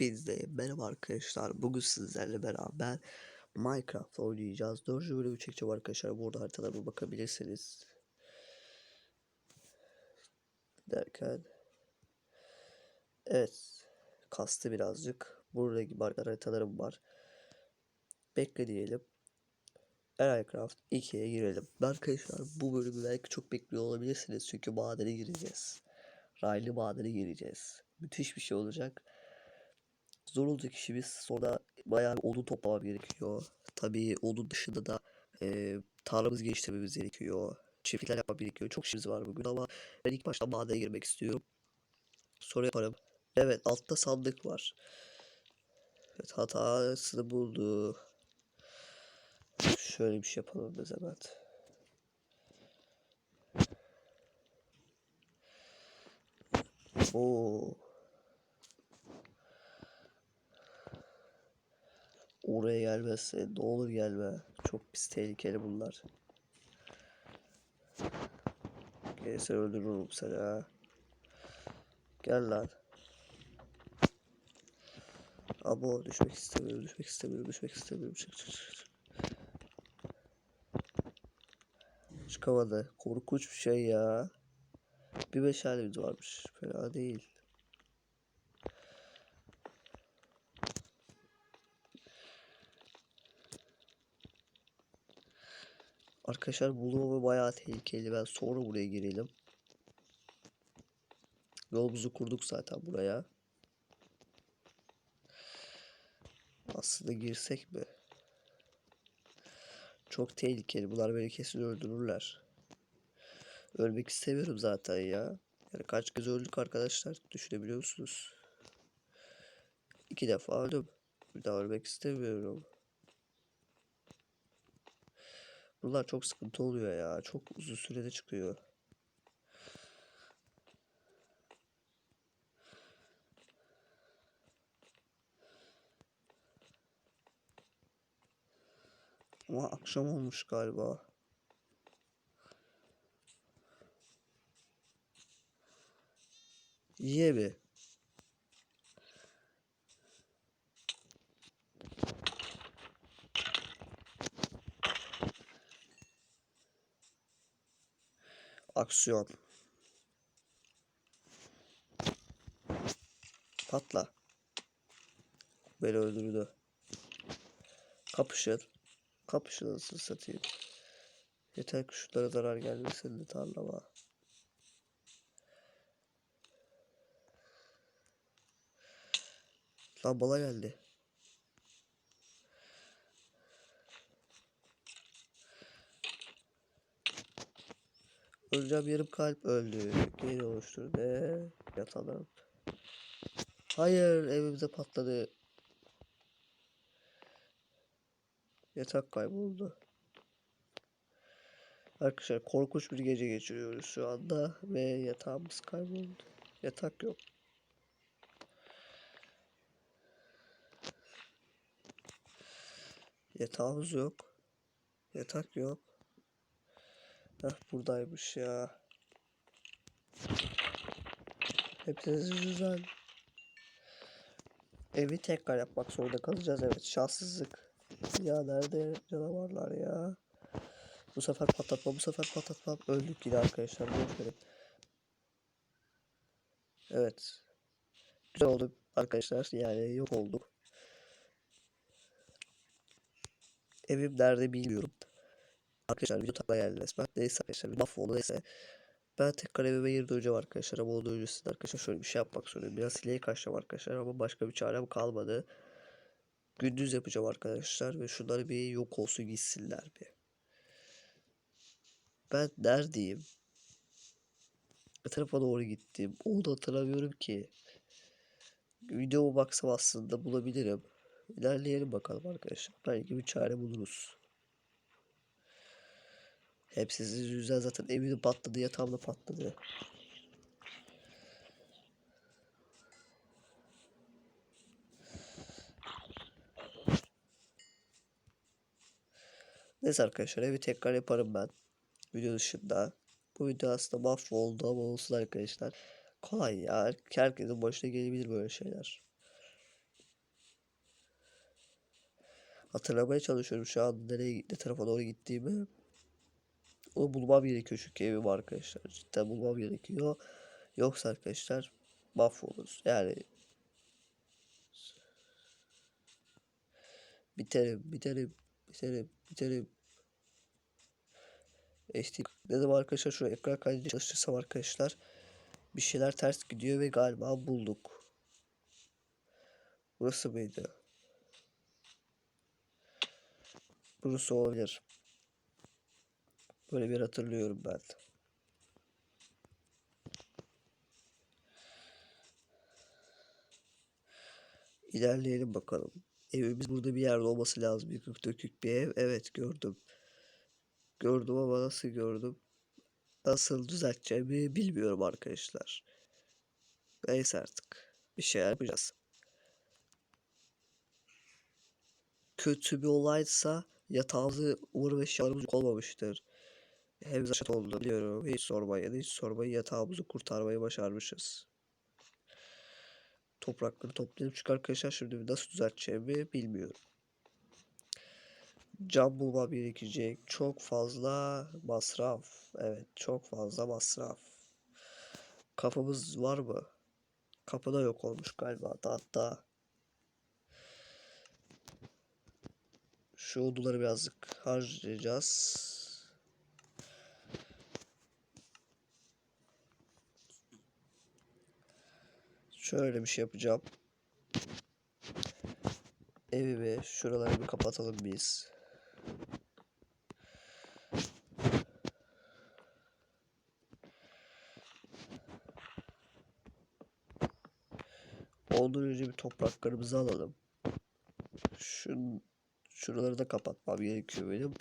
Hepinize merhaba arkadaşlar. Bugün sizlerle beraber Minecraft oynayacağız. 4. bölümü çekeceğim arkadaşlar. Burada haritalarıma bakabilirsiniz. Derken Evet. Kastı birazcık. Burada gibi haritalarım var. Bekle diyelim. Minecraft 2'ye girelim. Arkadaşlar bu bölümü belki çok bekliyor olabilirsiniz. Çünkü madene gireceğiz. Raylı madene gireceğiz. Müthiş bir şey olacak. Zor olacak işimiz. Sonra bayağı bir odun toplamam gerekiyor. Tabii odun dışında da e, tarlamızı geliştirmemiz gerekiyor. Çiftlikler yapmam gerekiyor. Çok işimiz var bugün ama ben ilk başta madene girmek istiyorum. Sonra yaparım. Evet altta sandık var. Evet hatasını buldu. Şöyle bir şey yapalım biz hemen. Oo. Oraya gelmezse ne olur gelme. Çok pis tehlikeli bunlar. Gelirse öldürürüm seni ha. Gel lan. Abo düşmek istemiyorum, düşmek istemiyorum, düşmek istemiyorum. Çık çık çık. Çıkamadı. Korkunç bir şey ya. Bir meşalemiz varmış. Fena değil. Arkadaşlar bulunma bayağı tehlikeli. Ben sonra buraya girelim. Yolumuzu kurduk zaten buraya. Aslında girsek mi? Çok tehlikeli. Bunlar beni kesin öldürürler. Ölmek istemiyorum zaten ya. Yani kaç kez öldük arkadaşlar. Düşünebiliyor musunuz? İki defa öldüm. Bir daha ölmek istemiyorum. Bunlar çok sıkıntı oluyor ya. Çok uzun sürede çıkıyor. Ama akşam olmuş galiba. Ye bir. Aksiyon. Patla. Beni öldürdü. Kapışır. Kapışır nasıl satayım. Yeter ki şunlara zarar gelmesin de tarlama. Lan bala geldi. Öleceğim yarım kalp öldü. Geri oluştur ne? Yatalım. Hayır evimize patladı. Yatak kayboldu. Arkadaşlar korkunç bir gece geçiriyoruz şu anda ve yatağımız kayboldu. Yatak yok. Yatağımız yok. Yatak yok. Heh buradaymış ya. Hepsi güzel. Evi tekrar yapmak zorunda kalacağız evet şanssızlık. Ya nerede canavarlar ya? Bu sefer patlatma, bu sefer patlatma. Öldük yine arkadaşlar. Verin. Evet. Güzel oldu arkadaşlar. Yani yok olduk. Evim nerede bilmiyorum. Arkadaşlar video takla geldi resmen. Neyse arkadaşlar mahvoldu neyse. Ben tekrar evime geri döneceğim arkadaşlar ama ondan öncesinde arkadaşlar şöyle bir şey yapmak zorundayım. Biraz sileye kaçacağım arkadaşlar ama başka bir çarem kalmadı. Gündüz yapacağım arkadaşlar ve şunları bir yok olsun gitsinler bir. Ben neredeyim? Ne tarafa doğru gittim? Onu da hatırlamıyorum ki. Videoma baksam aslında bulabilirim. İlerleyelim bakalım arkadaşlar. Belki bir çare buluruz. Hep sizin zaten evim patladı, yatağım da patladı. Neyse arkadaşlar evi tekrar yaparım ben. Video dışında. Bu video aslında mahvoldu ama olsun arkadaşlar. Kolay ya. Herkesin başına gelebilir böyle şeyler. Hatırlamaya çalışıyorum şu an nereye ne tarafa doğru gittiğimi. Onu bulmam gerekiyor çünkü evim arkadaşlar. Cidden bulmam gerekiyor. Yoksa arkadaşlar mahvoluruz. Yani biterim, biterim, biterim, biterim. HD dedim arkadaşlar şu ekran kaydını çalıştırsam arkadaşlar bir şeyler ters gidiyor ve galiba bulduk. Burası mıydı? Burası olabilir. Böyle bir hatırlıyorum ben. İlerleyelim bakalım. Evimiz burada bir yerde olması lazım. Yıkık dökük bir ev. Evet gördüm. Gördüm ama nasıl gördüm? Nasıl düzelteceğimi bilmiyorum arkadaşlar. Neyse artık. Bir şeyler yapacağız. Kötü bir olaysa yatağımızı uğur ve yok olmamıştır. Hem zaten oldu biliyorum. Hiç sormayın, hiç sormayın. Yatağımızı kurtarmayı başarmışız. Toprakları toplayalım. Çünkü arkadaşlar şimdi nasıl düzelteceğimi bilmiyorum. Cam bulmam gerekecek. Çok fazla masraf. Evet çok fazla masraf. Kapımız var mı? Kapıda yok olmuş galiba. Hatta şu oduları birazcık harcayacağız. Şöyle bir şey yapacağım. Evimi şuraları bir kapatalım biz. Ondan önce bir topraklarımızı alalım. Şun, şuraları da kapatmam gerekiyor benim.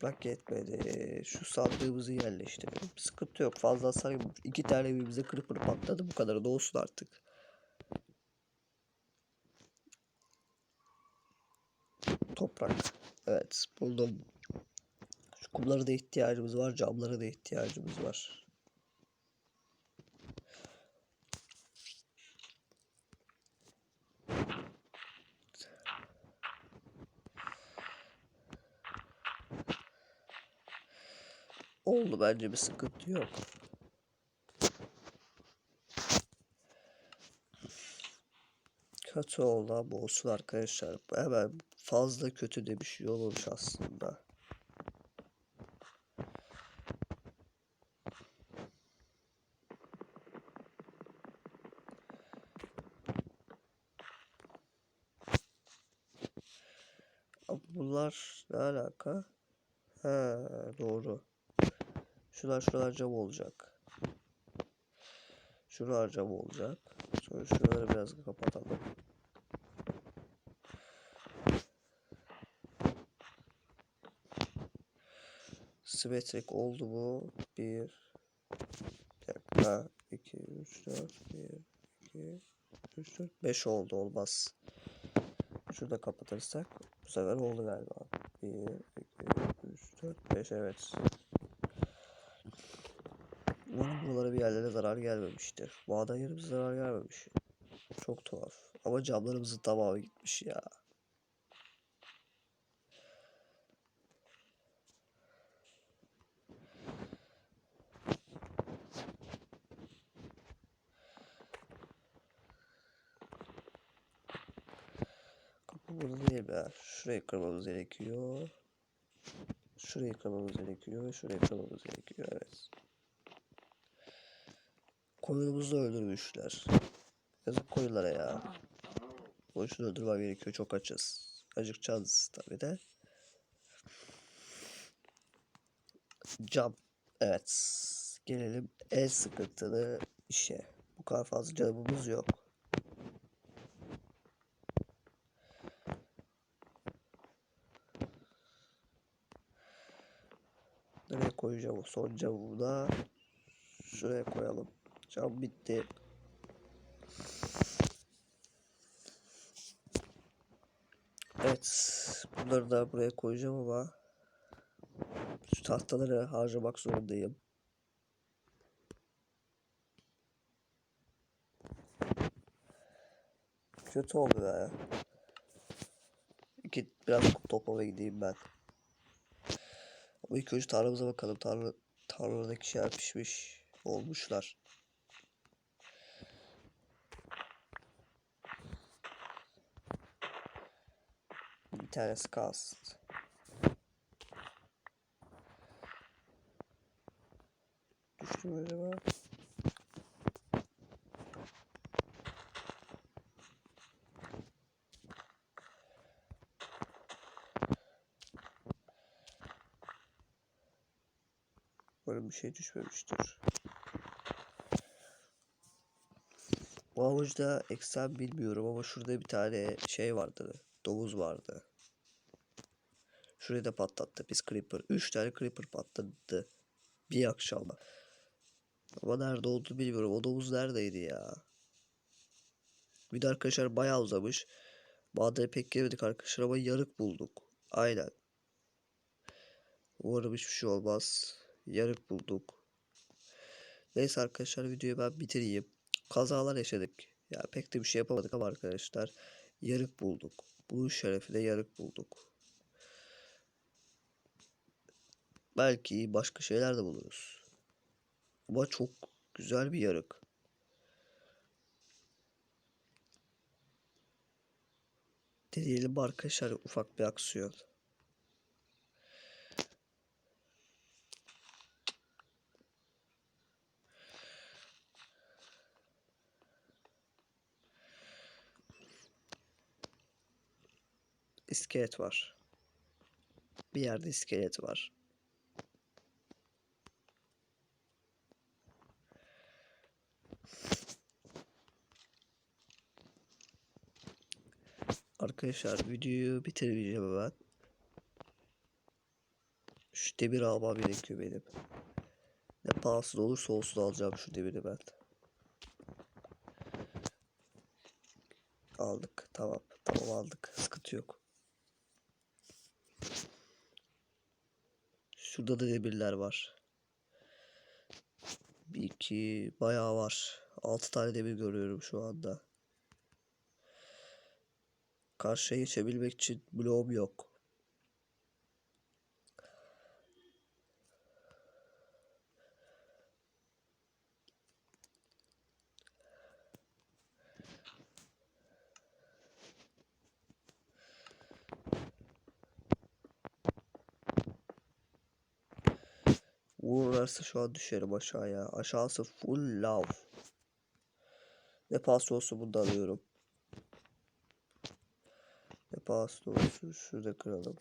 Toprak yetmedi. Şu sandığımızı yerleştirelim. Sıkıntı yok. Fazla hasar yok. İki tane evimize kırıp kırıp patladı. Bu kadar da olsun artık. Toprak. Evet buldum. Şu kumlara da ihtiyacımız var. Camlara da ihtiyacımız var. Oldu bence bir sıkıntı yok. Kötü oldu ama olsun arkadaşlar. Hemen fazla kötü de bir şey olmamış aslında. Bunlar ne alaka? He doğru. Şuralar şuralar cam olacak. Şuralar cam olacak. Sonra şuraları biraz kapatalım. Simetrik oldu mu? 1 dakika 2 3 4 1 2 3 4 5 oldu olmaz. Şurada kapatırsak bu sefer oldu galiba. 1 2 3 4 5 evet. Buralara bir yerlere zarar gelmemiştir. Maden yerimize zarar gelmemiş. Çok tuhaf. Ama camlarımızın tamamı gitmiş ya. Kapı burada değil be. Şurayı kırmamız gerekiyor. Şurayı kırmamız gerekiyor şurayı kırmamız gerekiyor. Evet. Koyunumuzu da öldürmüşler. Yazık koyunlara ya. Boşuna öldürmem gerekiyor. Çok açız. Acıkacağız tabii de. Cam. Evet. Gelelim en sıkıntılı işe. Bu kadar fazla canımız yok. Nereye koyacağım o son camımı da? Şuraya koyalım. Cam bitti. Evet. Bunları da buraya koyacağım ama şu tahtaları harcamak zorundayım. Kötü oldu ya. Git biraz toplamaya gideyim ben. Ama ilk önce tarlamıza bakalım. Tarla, tarladaki şeyler pişmiş. Olmuşlar. Bir tanesi kalsın. Düştü mü acaba? Umarım bir şey düşmemiştir. Bu avuçta eksen bilmiyorum ama şurada bir tane şey vardı. Domuz vardı. Şurayı da patlattı biz Creeper. 3 tane Creeper patladı. Bir akşamda. Ama nerede olduğunu bilmiyorum. O domuz neredeydi ya? Bir de arkadaşlar bayağı uzamış. Madene pek giremedik arkadaşlar ama yarık bulduk. Aynen. Umarım hiçbir şey olmaz. Yarık bulduk. Neyse arkadaşlar videoyu ben bitireyim. Kazalar yaşadık. Ya pek de bir şey yapamadık ama arkadaşlar yarık bulduk. Bu şerefine yarık bulduk. Belki başka şeyler de buluruz. Ama çok güzel bir yarık. Deneyelim arkadaşlar ufak bir aksiyon. İskelet var. Bir yerde iskelet var. Arkadaşlar videoyu bitireceğim ben. Şu demir almam gerekiyor benim. Ne pahasına olursa olsun alacağım şu demiri ben. Aldık. Tamam. Tamam aldık. Sıkıntı yok. Şurada da demirler var. Bir iki bayağı var. Altı tane demir görüyorum şu anda. Karşıya geçebilmek için bloğum yok. Vururlarsa şu an düşerim aşağıya. Aşağısı full lav. Ne pahası olsa bunu alıyorum. Pahası olsun şurada kıralım.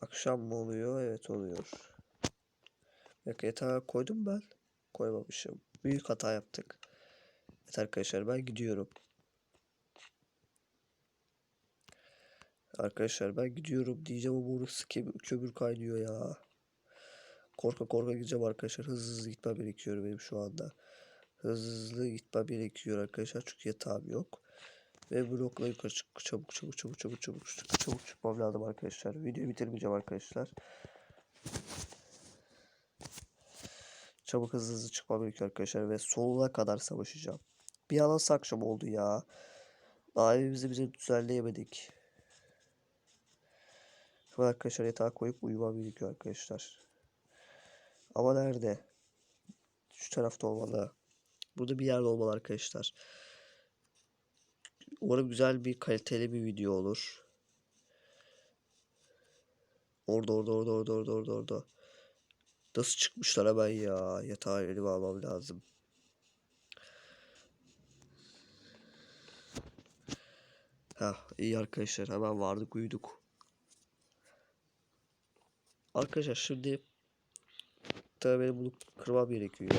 Akşam mı oluyor? Evet oluyor. Bak yatağa koydum ben. Koymamışım. Büyük hata yaptık. Evet arkadaşlar ben gidiyorum. Arkadaşlar ben gidiyorum diyeceğim ama burası kömür kaynıyor ya. Korka korka gideceğim arkadaşlar. Hızlı hızlı gitmem gerekiyor benim şu anda. Hızlı hızlı gitmem gerekiyor arkadaşlar. Çünkü yatağım yok. Ve blokla yukarı çık çabuk çabuk çabuk çabuk çabuk çabuk çabuk çıkmam lazım arkadaşlar. Videoyu bitirmeyeceğim arkadaşlar. Çabuk hızlı hızlı çıkmam gerekiyor arkadaşlar. Ve sonuna kadar savaşacağım. Bir an nasıl akşam oldu ya. Daha evimizi bize düzenleyemedik. An arkadaşlar yatağa koyup uyumam gerekiyor arkadaşlar. Ama nerede? Şu tarafta olmalı. Burada bir yerde olmalı arkadaşlar. Umarım güzel bir kaliteli bir video olur. Orada orada orada orada orada orada orada. Nasıl çıkmışlar hemen ya. Yatağı elime almam lazım. Ha iyi arkadaşlar hemen vardık uyuduk. Arkadaşlar şimdi tabelayı bulup kırmam gerekiyor.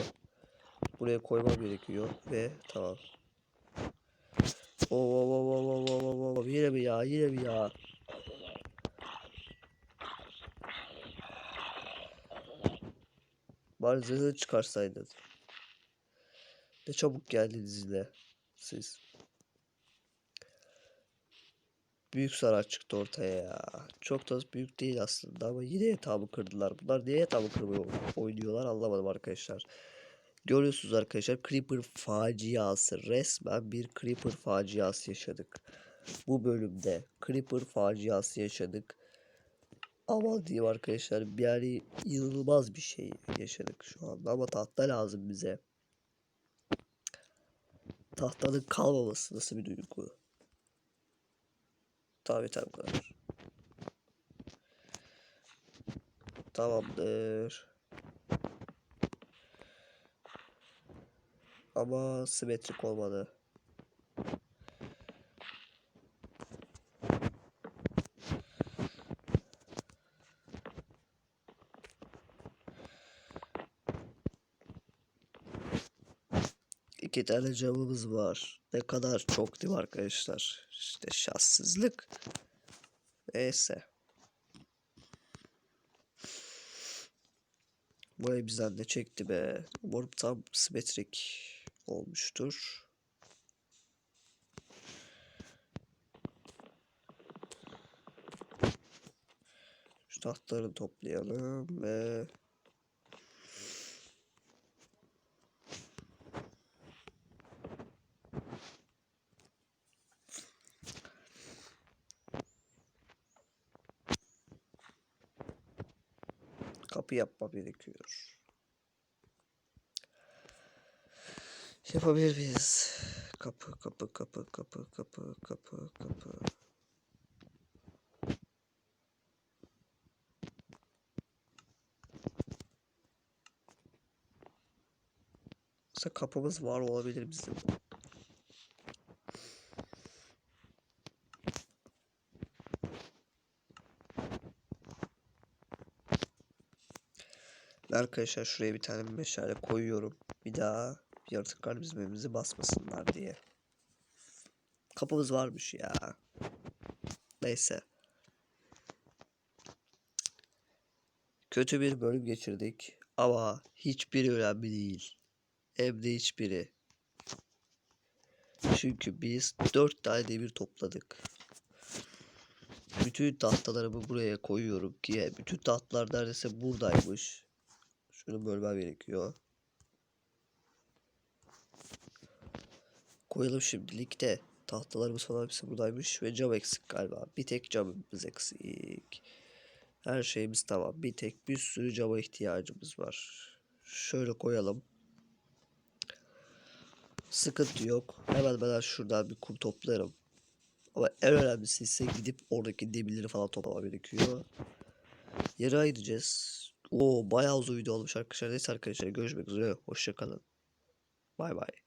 Buraya koymam gerekiyor ve tamam. Oo oo oo oo oo oo yine mi ya yine mi ya? Bari zırhını çıkarsaydın. Ne çabuk geldiniz yine siz. Büyük zarar çıktı ortaya ya. Çok da büyük değil aslında ama yine yatağımı kırdılar. Bunlar niye yatağımı kırmaya oynuyorlar anlamadım arkadaşlar. Görüyorsunuz arkadaşlar Creeper faciası. Resmen bir Creeper faciası yaşadık. Bu bölümde Creeper faciası yaşadık. Aman diyeyim arkadaşlar yani inanılmaz bir şey yaşadık şu anda ama tahta lazım bize. Tahtanın kalmaması nasıl bir duygu? Tamam yeter bu kadar. Tamamdır. Ama simetrik olmadı. İki tane camımız var. Ne kadar çok değil arkadaşlar? İşte şanssızlık. Neyse. Bu ev bizden de çekti be. Umarım tam simetrik olmuştur. Şu tahtları toplayalım ve kapı yapma gerekiyor. Yapabilir miyiz? Kapı, kapı, kapı, kapı, kapı, kapı, kapı. Mesela kapımız var olabilir bizim. Arkadaşlar şuraya bir tane meşale koyuyorum. Bir daha yaratıklar bizim evimizi basmasınlar diye. Kapımız varmış ya. Neyse. Kötü bir bölüm geçirdik. Ama hiçbiri önemli değil. Hem de hiçbiri. Çünkü biz dört tane demir topladık. Bütün tahtalarımı buraya koyuyorum ki bütün tahtalar neredeyse buradaymış. Şunu bölmem gerekiyor. Koyalım şimdilik de. Tahtalarımız falan hepsi buradaymış ve cam eksik galiba. Bir tek camımız eksik. Her şeyimiz tamam. Bir tek bir sürü cama ihtiyacımız var. Şöyle koyalım. Sıkıntı yok. Hemen ben şuradan bir kum toplarım. Ama en önemlisi ise gidip oradaki demirleri falan toplamam gerekiyor. Yere gideceğiz. Oo bayağı uzun video olmuş arkadaşlar. Neyse arkadaşlar görüşmek üzere. Hoşçakalın. Bay bay.